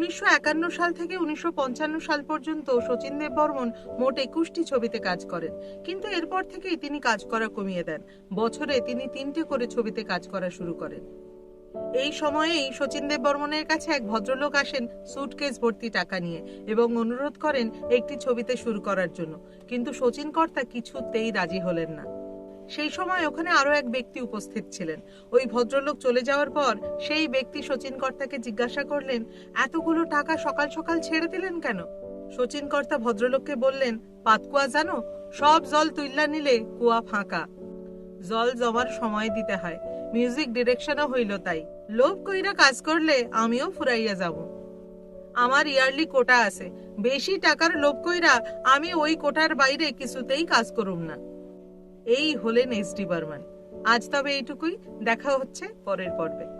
উনিশশো একান্ন সাল থেকে উনিশশো পঞ্চান্ন সাল পর্যন্ত শচীন দেব বর্মন মোট একুশটি ছবিতে কাজ করেন। কিন্তু এরপর থেকেই তিনি কাজ করা কমিয়ে দেন। বছরে তিনি তিনটে করে ছবিতে কাজ করা শুরু করেন। এই সময়েই শচীন দেব বর্মনের কাছে এক ভদ্রলোক আসেন সুটকেস ভর্তি টাকা নিয়ে এবং অনুরোধ করেন একটি ছবিতে শুরু করার জন্য। কিন্তু শচীন কর্তা কিছুতেই রাজি হলেন না। সেই সময় ওখানে আরও এক ব্যক্তি উপস্থিত ছিলেন। ওই ভদ্রলোক চলে যাওয়ার পর সেই ব্যক্তি শচীন কর্তাকে জিজ্ঞাসা করলেন, এতগুলো টাকা সকাল সকাল ছেড়ে দিলেন কেন? শচীন কর্তা ভদ্রলোককে বললেন, পাতকুয়া জানো, সব জল তুইল্লা নিলে কুয়া ফাঁকা। জল জমার সময় দিতে হয়, মিউজিক ডিরেকশনও হইল তাই। লোভ কইরা কাজ করলে আমিও ফুরাইয়া যাব। আমার ইয়ারলি কোটা আছে, বেশি টাকার লোভ কইরা আমি ওই কোটার বাইরে কিছুতেই কাজ করুম না। এই হলেন এস ডি বর্মন। আজ তবে এইটুকুই। দেখা হচ্ছে পরের পর্বে।